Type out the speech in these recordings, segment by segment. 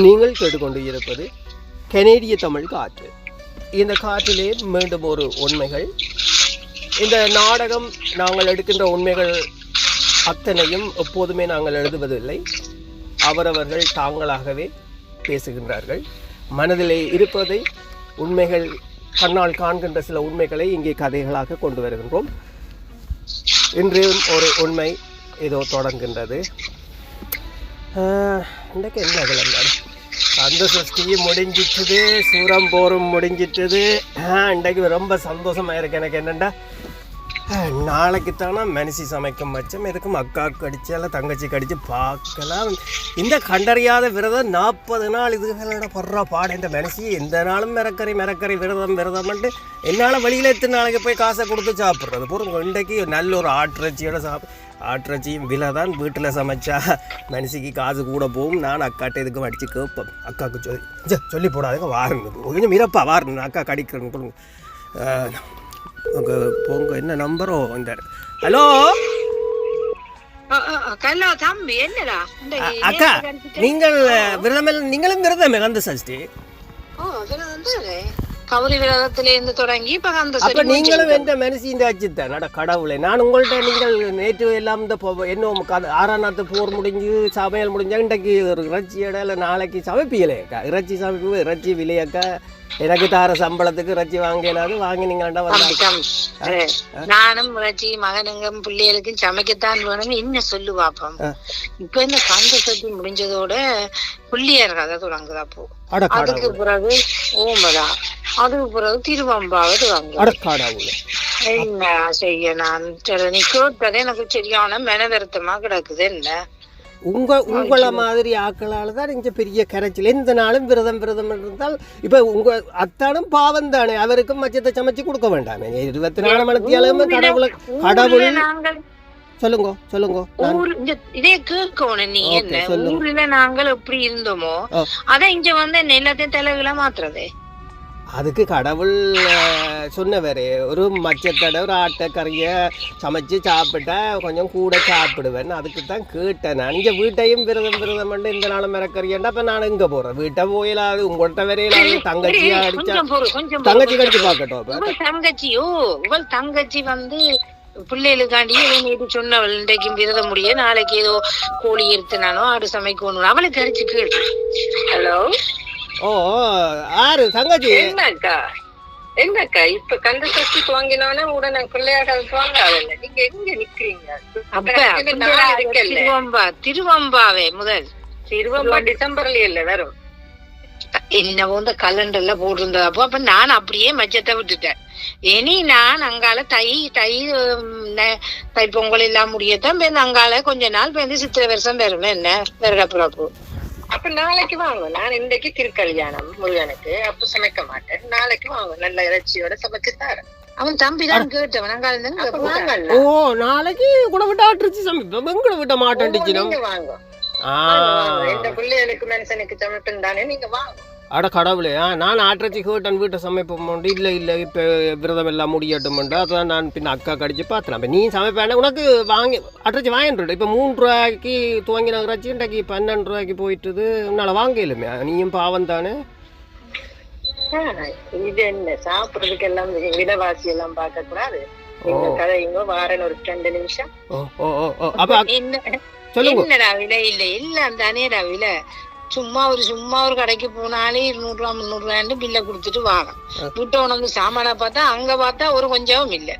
நீங்கள் கேட்டுக்கொண்டு இருப்பது கெனேடிய தமிழ் காற்று. இந்த காற்றிலே மீண்டும் ஒரு உண்மைகள். இந்த நாடகம் நாங்கள் எடுக்கின்ற உண்மைகள் அத்தனையும் எப்போதுமே நாங்கள் எழுதுவதில்லை. அவரவர்கள் தாங்களாகவே பேசுகின்றார்கள். மனதிலே இருப்பதை உண்மைகள் கண்ணால் காண்கின்ற சில உண்மைகளை இங்கே கதைகளாக கொண்டு வருகின்றோம். இன்றையும் ஒரு உண்மை ஏதோ தொடங்குகின்றது. இன்றைக்கு என்ன கிழமை கந்த சஷ்டியும் முடிஞ்சிட்டுது சூரம் போரும் முடிஞ்சிட்டுது. இன்றைக்கு ரொம்ப சந்தோஷமாக இருக்கு. எனக்கு என்னென்னா நாளைக்கு தானே மனசி சமைக்கும் பட்சம். எதுக்கும் அக்கா கடிச்சால தங்கச்சி கடிச்சு பார்க்கலாம். இந்த கண்டறியாத விரதம் நாற்பது நாள் இதுகளோட படுற பாடு இந்த மனசி எந்த நாளும் மிரக்கறி மிரக்கறி விரதம் விரதம்ன்ட்டு என்னால் வெளியில் எத்தனை நாளைக்கு போய் காசை கொடுத்து சாப்பிட்றது. பொருள் இன்றைக்கு நல்ல ஒரு ஆட்டிறைச்சியோட சாப் ஆட்டிறைச்சியும் விலை தான் வீட்டில் சமைச்சா மனசிக்கு காசு கூட போகும். நான் அக்காட்ட இதுக்கு அடித்து கேட்பேன். அக்காவுக்கு சொல்லி சொல்லி போடாதுங்க வாருங்க. கொஞ்சம் மிரப்பா வாருங்க. அக்கா கடிக்கிறேங்க கொடுங்க. உங்க போங்க. என்ன நம்பரோ இந்த ஹலோ அக்கா நீங்கள் விரதம் நீங்களும் விரதமே கந்த சஷ்டி. ஓ, அதுல வந்து கௌரி விரதத்துல இருந்து தொடங்கி இப்ப அந்த அப்ப நீங்களும் எந்த இந்த அச்சுத்தான் நட கடவுளே நான் உங்கள்ட்ட நீங்கள் நேற்று எல்லாம் இந்த பொ- என்ன ஆறாம் நாத்து போர் முடிஞ்சு சமையல் முடிஞ்சா இன்றைக்கு ஒரு இறைச்சி இடையில நாளைக்கு சமைப்பீங்களேக்கா இறைச்சி சமைப்பு இறைச்சி விலையக்கா எனக்கு தார சம்பளத்துக்கு இறைச்சி வாங்கினாது வாங்கி நீங்கள்டா வந்தா நானும் முறைச்சி மகனுங்க பிள்ளைகளுக்கும் சமைக்கத்தான் வேணும்னு என்ன சொல்லு பாப்போம். இப்ப இந்த கந்த சட்டி முடிஞ்சதோட புள்ளியர் கதை தொடங்குது அட அதுக்கு பிறகு ஓமதா அதுக்கு பிறகு திருவம்பாவது வாங்க என்ன செய்ய நான் நீ கேட்டது எனக்கு சரியான மன வருத்தமா கிடக்குது என்ன உங்க உங்கள மாதிரி ஆக்களால தான் இங்க பெரிய கரைச்சல் எந்த நாளும் விரதம் விரதம் இருந்தால் இப்ப உங்க அத்தானும் பாவம் தானே அவருக்கும் மச்சத்தை சமைச்சு கொடுக்க வேண்டாமே இருபத்தி நாலு மணித்தியாலும் கடவுளை கடவுள் சொல்லுங்க சொல்லுங்க ஊர் இதே கேட்கணும் நீ என்ன. ஊர்ல நாங்கள் எப்படி இருந்தோமோ ஆ. அத இங்க வந்து நிலத்தையும் தலைகளை மாத்துறதே அதுக்கு கடவுள் சொன்னவரே. ஒரு மச்சத்தடை ஒரு ஆட்டைக்கறியை சமைச்சு சாப்பிட்டா கொஞ்சம் கூட சாப்பிடுவேன். அதுக்கு தான் கேட்டேன் நான். இங்கே வீட்டையும் விரதம் விரதம் பண்ணி இந்த நாளும் மிரக்கறியண்டா? அப்போ நான் எங்கே போகிறேன் வீட்டை போயிலாது உங்கள்கிட்ட வரையிலாது தங்கச்சியா அடிச்சா? தங்கச்சி கடிச்சு. பார்க்கட்டும் தங்கச்சியோ உங்கள் தங்கச்சி வந்து பிள்ளைகளுக்காண்டி நேற்று சொன்னவள் இன்றைக்கு விரதம் முடிய நாளைக்கு ஏதோ கோழி எடுத்துனானோ ஆடு சமைக்கணும் அவளுக்கு அடிச்சு கேட்டு ஹலோ? ஓ ஆறு தங்கச்சி. என்னக்கா? என்னக்கா? இப்ப கந்த சஷ்டி துவங்கினோடனே உடனே பிள்ளையாடல் துவங்காதல்ல. நீங்க எங்க நிக்கிறீங்க? திருவம்பாவே முதல். திருவம்பா டிசம்பர்ல இல்ல வரும். என்னவோ இந்த கலண்டர்ல போட்டிருந்தது. அப்போ அப்ப நான் அப்படியே மச்சத்தை விட்டுட்டேன். இனி நான் அங்கால தை தை தை பொங்கல் எல்லாம் முடியத்தான் பேருந்து அங்கால கொஞ்ச நாள் பேருந்து சித்திரை வருஷம் பெறுமே என்ன? வருடப்பிறப்பு அப்ப நாளைக்கு வாங்க. நான் இன்றைக்கு திருக்கல்யாணம் முருகனுக்கு. அப்ப சமைக்க மாட்டேன். நாளைக்கு வாங்க. நல்ல இறைச்சியோட சமைச்சு தரேன். அவன் தம்பி தான் கேட்டவன். அங்கால ஓ நாளைக்கு கூட விட்டு ஆட்டுச்சு சமைப்போம் எங்களை விட்ட ஆ. வாங்க. இந்த பிள்ளைகளுக்கு மனுஷனுக்கு சமைப்பேன் தானே. நீங்க வாங்க. அட கடவுளே ஆ நான் ஆட்டிறச்சி கேட்டன் வீட்டை சமைப்போம் இல்லை இல்லை இப்போ விரதம் எல்லாம் முடியட்டும்ண்டு அதான் நான் பின்ன அக்கா கடிச்சு பார்த்தேன் அப்போ நீ சமைப்பேன் உனக்கு வாங்கி அட்ரச்சி வாங்கிட்டு இப்போ மூணு ரூபாய்க்கு துவங்கின இறைச்சி இன்றைக்கு பன்னெண்டு ரூபாய்க்கு போயிட்டுது உன்னால் வாங்க இல்லைமே நீயும் பாவம் தானே? இது என்ன சாப்பிடுறதுக்கு எல்லாம் விலைவாசி எல்லாம் பார்க்க கூடாது. இந்த கதைங்க வாரன் ஒரு ரெண்டு நிமிஷம். சொல்லுங்க. என்னடா விலை இல்ல எல்லாம் தானேடா விலை. சும்மா ஒரு சும்மா ஒரு கடைக்கு போனாலே இருநூறு ரூபா முந்நூறு ரூபான்னு பில்ல கொடுத்துட்டு வாங்க. வீட்டை உணர்ந்து சாமானை பார்த்தா அங்க பார்த்தா ஒரு கொஞ்சமும் இல்ல.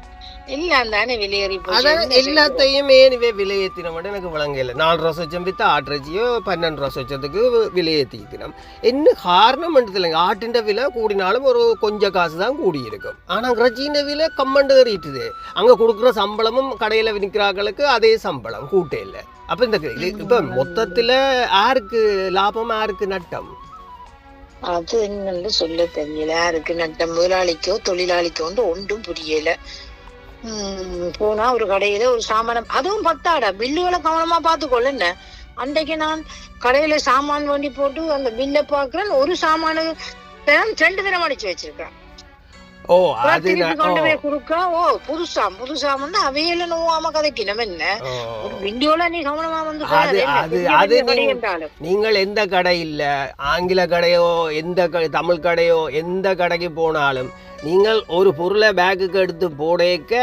எல்லாம் தானே போச்சு. அதான்? எல்லாத்தையுமே நீவே விலையேற்றின மட்டும் எனக்கு விளங்கல நாலு ரூபா சொச்சம் வித்து ஆட்டுறச்சியோ பன்னெண்டு ரூபா சொச்சத்துக்கு விலையேற்றிக்கணும் என்ன காரணம் இல்லைங்க ஆட்டின் விலை கூடினாலும் ஒரு கொஞ்சம் காசு தான் கூடி இருக்கும் ஆனால் இறைச்சியின் விலை கம்மண்டு ஏறிட்டுது. அங்கே கொடுக்குற சம்பளமும் கடையில் விற்கிறார்களுக்கு அதே சம்பளம் கூட்டே இல்லை. அப்போ இந்த இப்போ மொத்தத்தில் யாருக்கு லாபம் யாருக்கு நட்டம்? அது என்னன்னு சொல்ல தெரியல. யாருக்கு நட்டம்? முதலாளிக்கோ தொழிலாளிக்கோன்னு ஒன்றும் புரியல. போனா ஒரு கடையில ஒரு சாமானம் அதுவும் பத்தாடா. பில்லுகளை கவனமா பாத்துக்கொள்ள என்ன? அன்றைக்கு நான் கடையில சாமான் வண்டி போட்டு அந்த பில்லை பாக்குறேன் ஒரு சாமானு ரெண்டு தரம் அடிச்சு வச்சிருக்கேன் ஓ கொண்டு ஓ, குடுக்க ஓ புதுசா புதுசாமன்னா அவையில நோவாம கதைக்கணும் என்ன ஓ. ஒரு விண்டியோல நீ கவனமா வந்து அது- அது-. நீங்கள் எந்த கடை இல்ல ஆங்கில கடையோ எந்த தமிழ் கடையோ எந்த கடைக்கு போனாலும் நீங்கள் ஒரு பொருளை பேக்குக்கு எடுத்து போடேக்க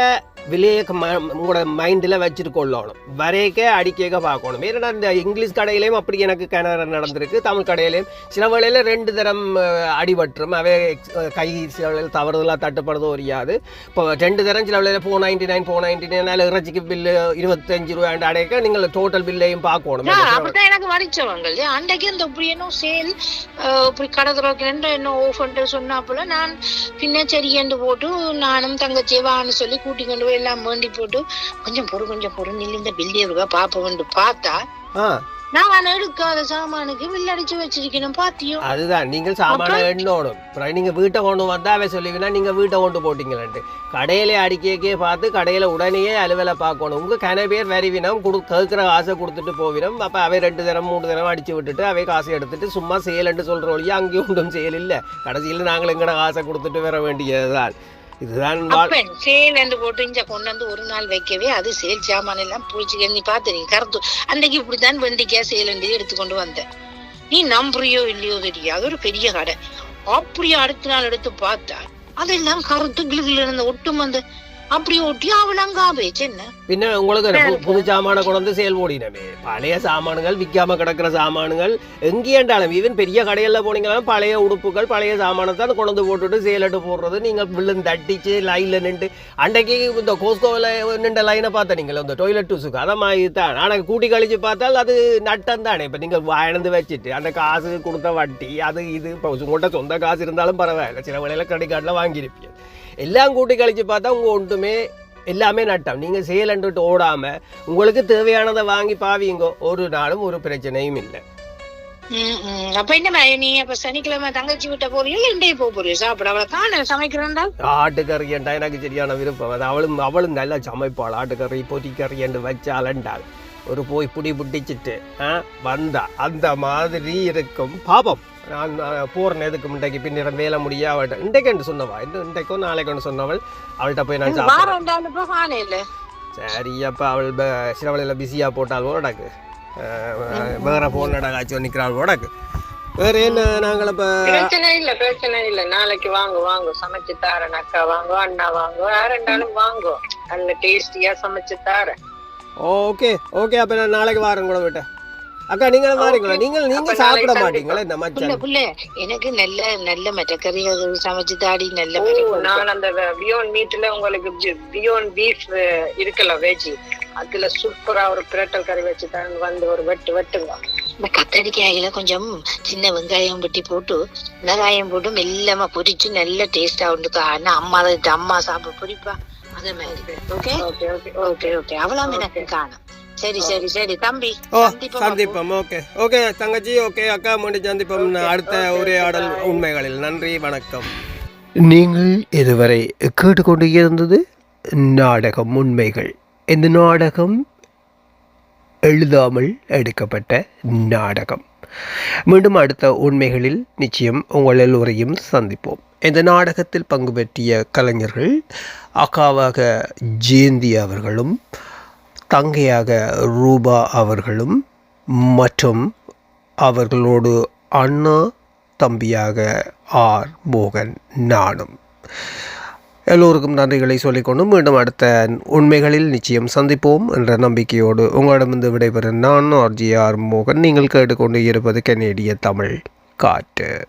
ம- உங்களோட மைண்டில் வச்சுட்டு கொள்ளணும் வரைக்க அடிக்க பார்க்கணும். ஏன்னா இந்த இங்கிலீஷ் கடையிலையும் அப்படி எனக்கு கிணறு நடந்திருக்கு தமிழ் கடையிலையும். சில வேளையில் ரெண்டு தரம் அடிபட்டுரும். அவை கை சில வேளையில் தவறுதலாக தட்டுப்படுறதோ அறியாது இப்போ ரெண்டு தரம் சில வேளையில் four ninety nine four ninety nine இறைச்சிக்கு bill இருபத்தஞ்சு ரூபாய் அடைக்க நீங்கள் டோட்டல் பில்லையும் பார்க்கணும். ஆ, அப்படித்தான் எனக்கு இல்லையா அன்றைக்கு இந்த இப்படி என்ன சேல் இப்படி கடை திறக்கிறேன் என்ன ஓஃபன்ட்டு சொன்னாப்புல நான் பின்ன சரி என்று போட்டு நானும் தங்கச்சி வான்னு சொல்லி கூட்டி எல்லாம் வேண்டி போட்டு கொஞ்சம் பொறு கொஞ்சம் பொறு நில்லு இந்த பில்லி இருக்கா பார்த்தா நான் எடுக்காத சாமானுக்கு பில் அடிச்சு வச்சிருக்கணும் பாத்தியோ? அதுதான் நீங்கள் சாமான எண்ணணும். அப்புறம் நீங்கள் வீட்டை கொண்டு வந்தாவே சொல்லுவீங்கன்னா நீங்கள் வீட்டை கொண்டு போட்டீங்களேன்ட்டு. கடையிலே அடிக்கே பார்த்து கடையில் உடனேயே அலுவலை பார்க்கணும். உங்கள் கன பேர் வருவினம் கொடு கேட்குற காசை கொடுத்துட்டு போவினம் அப்போ அவை ரெண்டு தரம் மூணு தரம் அடிச்சு விட்டுட்டு அவை காசை எடுத்துட்டு சும்மா செயலன்ட்டு சொல்கிற வழியா அங்கேயும் ஒன்றும் செயல் இல்லை. கடைசியில் நாங்கள் எங்கட காசை கொடுத்துட்டு வர வேண்டியதுதான். இதுதான் வாழ் அப்ப சேல் என்று போட்டு கொண்டு வந்து ஒரு நாள் வைக்கவே அது சேல் சாமான் எல்லாம் பூச்சி நீ நீ கருத்து அன்னைக்கு இப்படித்தான் வெண்டிக்காய் சேல் என்று எடுத்துக்கொண்டு வந்தேன். நீ நம்புறியோ இல்லையோ தெரியாது. ஒரு பெரிய கடை. அப்படியே அடுத்த நாள் எடுத்து பார்த்தா அதெல்லாம் கருத்து கிளு இருந்த ஒட்டும் வந்து அப்படி ஒட்டி அவளங்கா பேச்சு என்ன? பின்ன உங்களுக்கு புது சாமானை கொண்டு வந்து செயல் ஓடினமே. பழைய சாமான்கள் விற்காம கிடக்கிற சாமான்கள் எங்கேண்டாலும் ஈவன் பெரிய கடைகளில் போனீங்களாலும் பழைய உடுப்புகள் பழைய சாமானை தான் கொண்டு போட்டுட்டு சேலட்டு போடுறது. நீங்கள் விழுந்து அடிச்சு லைனில் நின்று அன்றைக்கு இந்த கோஸ்கோவில் நின்ற லைனை பார்த்த நீங்கள் இந்த டொய்லெட் டூஸுக்கு அதை மாதிரி தான். ஆனால் கூட்டி கழிச்சு பார்த்தால் அது நட்டம் தானே. இப்போ நீங்கள் வாழ்ந்து வச்சுட்டு அந்த காசு கொடுத்த வட்டி அது இது. இப்போ உங்கள்கிட்ட சொந்த காசு இருந்தாலும் பரவாயில்ல. சில வேளையில் கிரெடிட் கார்டில் வாங்கியிருப்பீங்க. எல்லாம் கூட்டி கழிச்சு பார்த்தா உங்கள் ஒன்றுமே எல்லாமே நட்டம். நீங்கள் செயலன்ட்டு ஓடாமல் உங்களுக்கு தேவையானதை வாங்கி பாவீங்க ஒரு நாளும் ஒரு பிரச்சனையும் இல்லை. அப்ப என்ன நீ அப்ப சனிக்கிழமை தங்கச்சி விட்ட போறியோ இல்ல போக போறியோ? சாப்பிட. அவளை காண சமைக்கிறேன்டா. ஆட்டுக்கறி என்றா எனக்கு சரியான விருப்பம். அது அவளும் அவளும் நல்லா சமைப்பாள். ஆட்டுக்கறி பொரிக்கறி என்று வச்சாலண்டாள் ஒரு போய் புடி புட்டிச்சிட்டு வந்தா. அந்த மாதிரி இருக்கும் பாபம். நான் போறேன் எதுக்கு? இன்றைக்கு பின்னிடம் வேலை முடியாவட்ட இன்றைக்கு என்று சொன்னவா? இந்த இன்றைக்கோ நாளைக்கு சொன்னவள் அவள்கிட்ட போய் நான் வாரம் சரி அப்போ அவள் ப- சில வேளையில் பிஸியாக போட்டால் ஓடக்கு வேற ஃபோன் நடக்காச்சும் நிற்கிறாள் ஓடக்கு வேற என்ன நாங்கள் இப்போ பிரச்சனை இல்ல பிரச்சனை இல்ல. நாளைக்கு வாங்க வாங்க. சமைச்சு தாரேன் அக்கா வாங்க அண்ணா வாங்க. யாருண்டாலும் வாங்க. நல்ல டேஸ்டியா சமைச்சு தாரேன். ஓகே ஓகே அப்போ நான் நாளைக்கு வாரேன் கூட விட்டேன் அக்கா நீங்கள் அப்ப நீங்கள் நாளைக்கு சாப்பிட. மாட்டீங்களா இந்த புள்ள மச்சான். புள்ள எனக்கு நல்ல நல்ல மெட்டக்கறி அது சமைச்சு தாடி நல்ல. நான் அந்த பியோன் மீட்ல உங்களுக்கு பியோன் பீஃப் இருக்குல்ல வெஜ் அதுல சூப்பரா ஒரு பிரட்டல் கறி வச்சு தான் வந்து ஒரு வெட்டு வெட்டுங்க. இந்த கத்தரிக்காயில கொஞ்சம் சின்ன வெங்காயம் வெட்டி போட்டு வெங்காயம் போட்டு மெல்லமா பொரிச்சு நல்ல டேஸ்டா உண்டு ஆனா அம்மா அம்மா சாப்பிட பொரிப்பா. அதே மாதிரி. Okay. Okay? Okay okay okay. அவ்வளவு எனக்கு காணும். சரி சரி சரி. தம்பி ஓ சந்திப்போம் ஓகே. ஓகே தங்கச்சி. ஓகே அக்கா மீண்டும் சந்திப்போம். அடுத்த உரையாடல் உண்மைகளில். நன்றி வணக்கம். நீங்கள் இதுவரை கேட்டுக்கொண்டு இருந்தது நாடகம் உண்மைகள். இந்த நாடகம் எழுதாமல் எடுக்கப்பட்ட நாடகம். மீண்டும் அடுத்த உண்மைகளில் நிச்சயம் உங்கள் எல்லோரையும் சந்திப்போம். இந்த நாடகத்தில் பங்கு பெற்றிய கலைஞர்கள் அக்காவாக ஜெயந்தி அவர்களும் தங்கையாக ரூபா அவர்களும் மற்றும் அவர்களோடு அண்ணா தம்பியாக ஆர் மோகன் நானும். எல்லோருக்கும் நன்றிகளை சொல்லிக்கொண்டு மீண்டும் அடுத்த உண்மைகளில் நிச்சயம் சந்திப்போம் என்ற நம்பிக்கையோடு உங்களிடமிருந்து விடைபெறும் நான் ஆர்ஜி ஆர் மோகன். நீங்கள் கேட்டுக்கொண்டு இருப்பது கனேடிய தமிழ் காற்று.